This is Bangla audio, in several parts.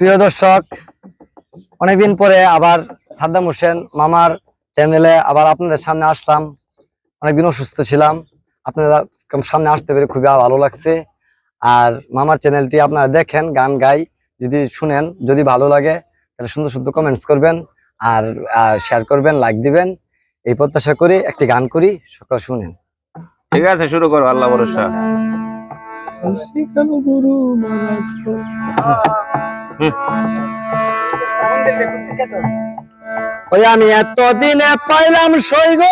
প্রিয় দর্শক অনেকদিন পরে আবার সাদ্দাম হোসেন মামার চ্যানেলে আবার আপনাদের সামনে আসলাম। অনেকদিন অসুস্থ ছিলাম। আপনারা সামনে আসতে পেরে খুবই ভালো লাগছে। আর মামার চ্যানেলটি আপনারা দেখেন গান গাই যদি শুনেন যদি ভালো লাগে তাহলে সুন্দর সুন্দর কমেন্টস করবেন আর শেয়ার করবেন লাইক দিবেন। এই প্রত্যাশা করি একটি গান করি সকাল শুনেন। ঠিক আছে শুরু করো আল্লাহ ভরসা। ওই আমি এতদিনে পাইলাম সৈগ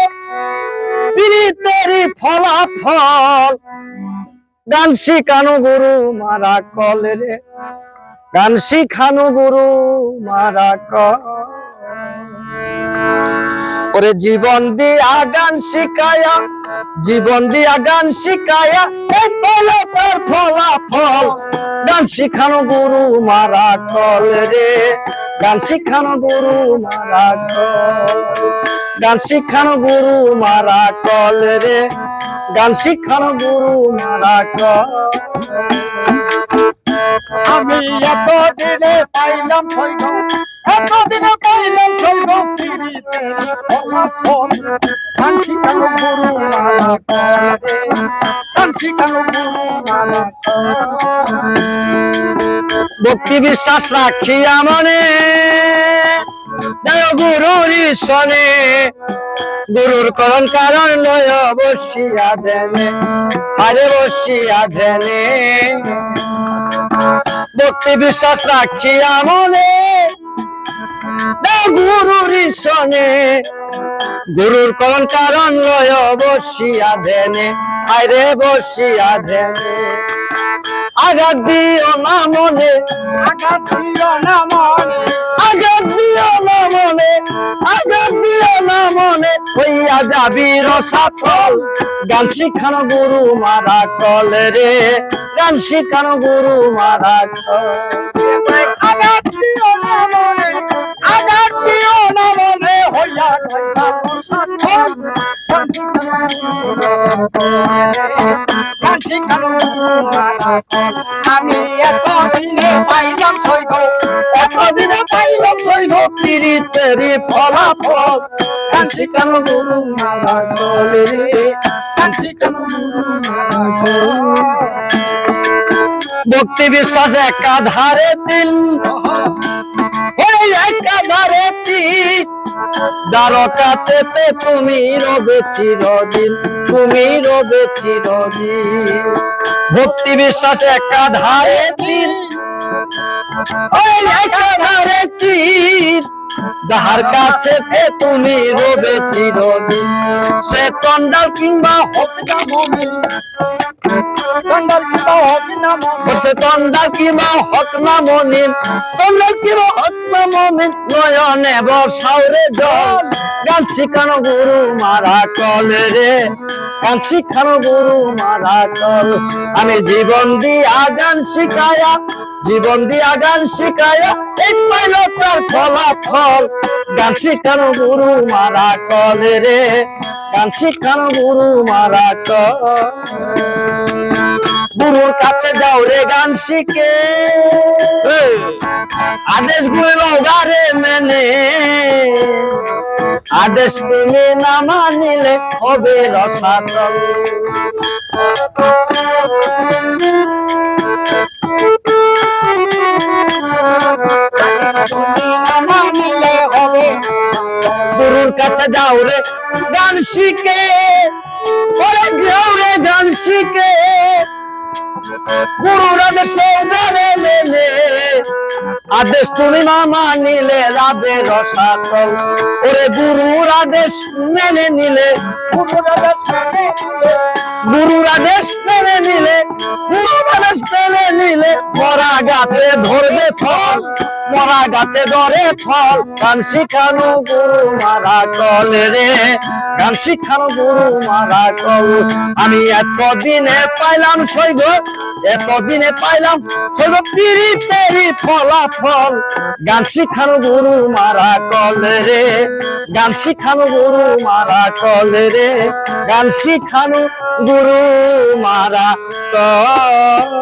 পিরিতেরি ফলাফল। গান শিখানো গুরু, মারা কল রে। গান শিখানো গুরু, মারা কল। ওরে জীবন দিয়া গান শিখায়া, জীবন দিয়া গান শিখায়া, এই ফলাফল। গান শিখানো গুরু মারা কল রে। গান শিখানো গুরু মারা কল গান শিখানো গুরু মারা কল রে। গান শিখানো গুরু মারা কল আমি এতদিনে পাইলাম সৈন্য। এতদিনে পাইলাম সৈন্য। পিড়িতে ফলাফল কাঞ্চি কালো গুরু কাঞ্চি কালো মালা ভক্তি বিশ্বাস রাখিয়া মনে দেয় গুরুর সনে গুরুর করণ কারণ লয় বসিয়া দেনে আরে বসিয়া দেনে ভক্তি বিশ্বাস রাখিয়া মনে দেয় গুরুর সনে গুরুর করণ কারণ লয় বসিয়া দেনে আরে বসিয়া দেনে আঘাত দিও না মনে আঘাত দিও না মনে। আঘাত দিও না মনে আঘাত দিও না মনে। হইয়া যাবি রসাফল গান শিখানো গুরু মারা কল রে গান শিখানো গুরু মারা কল। আঘাত দিও না মনে। ভক্তি বিশ্বাস একাধারে তিন ওই একাধারে তিন দ্বারকাতে তুমি রবে চিরদিন, তুমি রবে চিরদিন। ভক্তি বিশ্বাস একাধারে তিন ওই তিন যাহার কাছে তুমি রবে চিরদিন, সে কন্ডাল কিংবা মমিন কন্ডল কিবা হবে না মনে। বলছে তন্দার কিবা হক আমি জীবন দিয়া গান শিখায়া, জীবন দিয়া গান শিখায়া এই পাইল তার ফলাফল। গান শিখানো গুরু মারা কল রে। গান শিখানো গুরু মারা কল গুরুর কাছে যাও রে গান শিখে। আদেশগুলো গারে মেনে। আদেশ তুমি না মানিলে হবে রসাতল। গুরুর কাছে যাও রে গান শিখে গান শিখে। গুরুর আদেশ গারে মেনে আদেশ তুমি না মানিলে রাবে রসাতল। ওরে গুরুর আদেশ মেনে নিলে। গুরুর আদেশ মেনে নিলে। গুরুর আদেশ মেনে নিলে। মেনে নিলে। মরা গাছে ধরবে ফল। মরা গাছে ধরে ফল। গান শিখানো গুরু মারা কল রে। গান শিখানো গুরু মারা কল। আমি এতদিনে পাইলাম সৈব এতদিনে পাইলাম সৈব পিড়ি তেরি ফলাফল। গান শিখানো গুরু মারা কল রে, গান শিখানো গুরু মারা কল রে, গান শিখানো গুরু মারা কল।